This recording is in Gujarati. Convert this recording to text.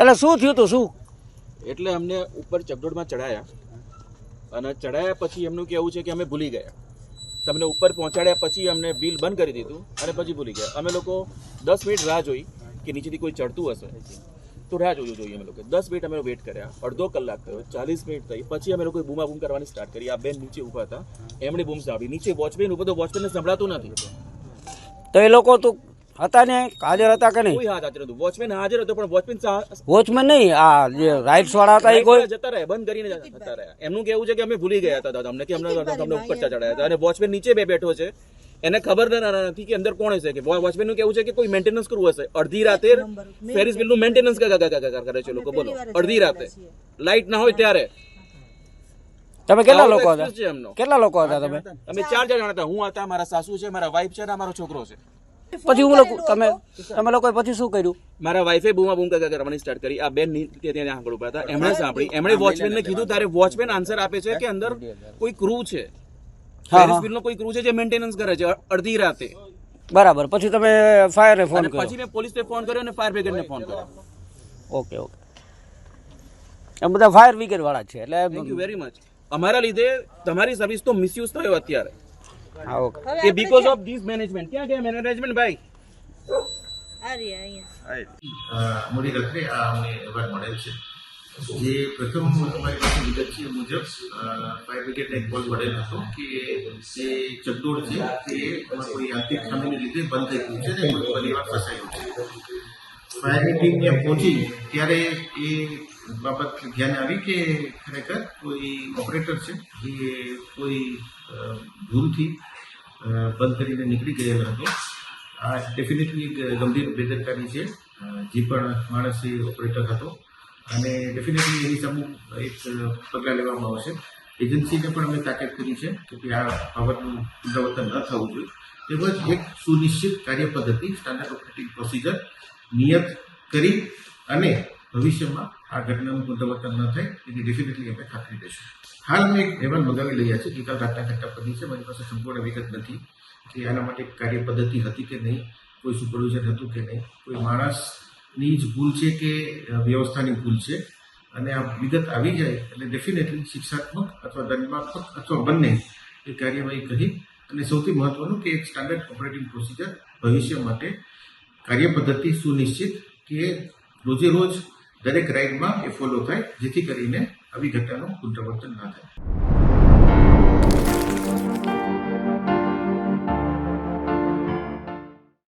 એટલે શું થયું તું શું? એટલે અમને ઉપર ચકડોળમાં ચડાયા અને ચડાયા પછી એમનું કહેવું છે કે અમે ભૂલી ગયા. તમને ઉપર પહોંચાડ્યા પછી અમને વ્હીલ બંધ કરી દીધું અને પછી ભૂલી ગયા. અમે લોકો દસ મિનિટ રાહ જોઈ કે નીચેથી કોઈ ચડતું હશે. તો રાહ જોયું જોઈએ અમે લોકો. દસ મિનિટ અમે વેટ કર્યા. અડધો કલાક થયો ચાલીસ મિનિટ થઈ. પછી અમે લોકોએ બૂમા બૂમ કરવાની સ્ટાર્ટ કરી. આ બેન નીચે ઊભા હતા. એમણે બૂમ સાંભળી. નીચે વોચમેન ઊભો તો વોચમેનને સંભળાતું નથી. તો એ લોકો તું હતા ને હાજર હતા કે નહીં? કોઈ હાજર હતું વોચમેન હાજર હતો પણ વોચમેન વોચમેન નહીં આ જે રાઇટ્સ વાળા હતા એ કોઈ જતા રહ્યા બંધ કરીને જતા રહ્યા. એમનું કેવું છે કે અમે ભૂલી ગયા હતા દાદા અમને કે અમને તમને ઉપર ચડાયા હતા. અને વોચમેન નીચે બે બેઠો છે. એને ખબર નથી કે અંદર કોણ હશે કે વોચમેનનું કેવું છે કે કોઈ મેન્ટેનન્સ કરવું હશે. અડધી રાતે ફેરિસ બિલનું મેન્ટેનન્સ કરે છે લોકો? બોલો. અડધી રાતે. લાઇટ ના હોય ત્યારે. તમે કેટલા લોકો હતા? કેટલા લોકો હતા તમે? અમે ચાર જણા હતા. હું હતા મારા સાસુ છે મારા વાઈફ છે અને મારો છોકરો છે. પછી હું લોકો તમે તમે લોકોએ પછી શું કર્યું? મારા વાઈફે બૂમા બૂમ કાકા કરવાની સ્ટાર્ટ કરી. આ બેન ની- ત્યાં આગળ ઊભા હતા એમણે સાંભળી. એમણે વોચમેન ને કીધું તારે વોચમેન આન્સર આપે છે કે અંદર કોઈ ક્રૂ છે? હા, ફેરિસ હા. નો કોઈ ક્રૂ છે જે મેન્ટેનન્સ કરે છે? અડધી રાતે. બરાબર. પછી તમે ફાયરને ફોન કર્યો. પછી મેં પોલીસને ફોન કર્યો અને ફાયર બ્રિગેડને ફોન કર્યો. ઓકે ઓકે એમ બધા ફાયર બ્રિગેડ વાળા છે એટલે થેન્ક યુ વેરી મચ અમારા લીધે તમારી સર્વિસ તો મિસયુઝ થયો અત્યારે. હા ઓકે. કે બીકોઝ ઓફ ધીસ મેનેજમેન્ટ ક્યાં ગયા મેનેજમેન્ટ ભાઈ? અ, મોડી રાત્રે આ અમને અહેવાલ મળેલ છે. જે પ્રથમ અમારી પાસે વિગત છે મુજબ ફાયર બ્રિગેડને એક કોલ મળેલ હતો કે જે ચકડોળ છે તે કોઈ આર્થિક ખામીને લીધે બંધ થઈ ગયું છે અને પરિવાર ફસાયું છે. ફાયરની ટીમ પહોંચી ત્યારે એ બાબત ધ્યાન આવી કે ખરેખર કોઈ ઓપરેટર છે એ કોઈ ભૂલથી બંધ કરીને નીકળી ગયેલો હતો. આ ડેફિનેટલી ગંભીર બેદરકારી છે જે પણ માણસ એ ઓપરેટર હતો. અને ડેફિનેટલી એની સામે એક પગલાં લેવામાં આવશે. એજન્સીને પણ અમે તાકીદ કરી છે કે આ બાબતનું પુનરાવર્તન ન થવું જોઈએ. તેમજ એક સુનિશ્ચિત કાર્ય પદ્ધતિ સ્ટાન્ડર્ડ ઓપરેટિંગ પ્રોસિજર નિયત કરી અને ભવિષ્યમાં આ ઘટનાનું પુનરાવર્તન ન થાય એની ડેફિનેટલી અમે ખાતરી દઈશું હાલ અમે એક અહેવાલ મંગાવી રહ્યા છે ગઈકાલ રાતના ઘટના પડી છે મારી પાસે સંપૂર્ણ વિગત નથી કે આના માટે કાર્ય પદ્ધતિ હતી કે નહીં કોઈ સુપરવિઝન હતું કે નહીં કોઈ માણસની જ ભૂલ છે કે વ્યવસ્થાની ભૂલ છે અને આ વિગત આવી જાય એટલે ડેફિનેટલી શિક્ષાત્મક અથવા દંડાત્મક અથવા બંને એ કાર્યવાહી કરી અને સૌથી મહત્વનું કે એક સ્ટાન્ડર્ડ ઓપરેટિંગ પ્રોસિજર ભવિષ્ય માટે કાર્યપદ્ધતિ સુનિશ્ચિત કે રોજે રોજ દરેક રાઇડમાં એ ફોલો થાય, જેથી કરીને આવી ઘટનાનું પુનરાવર્તન ના થાય.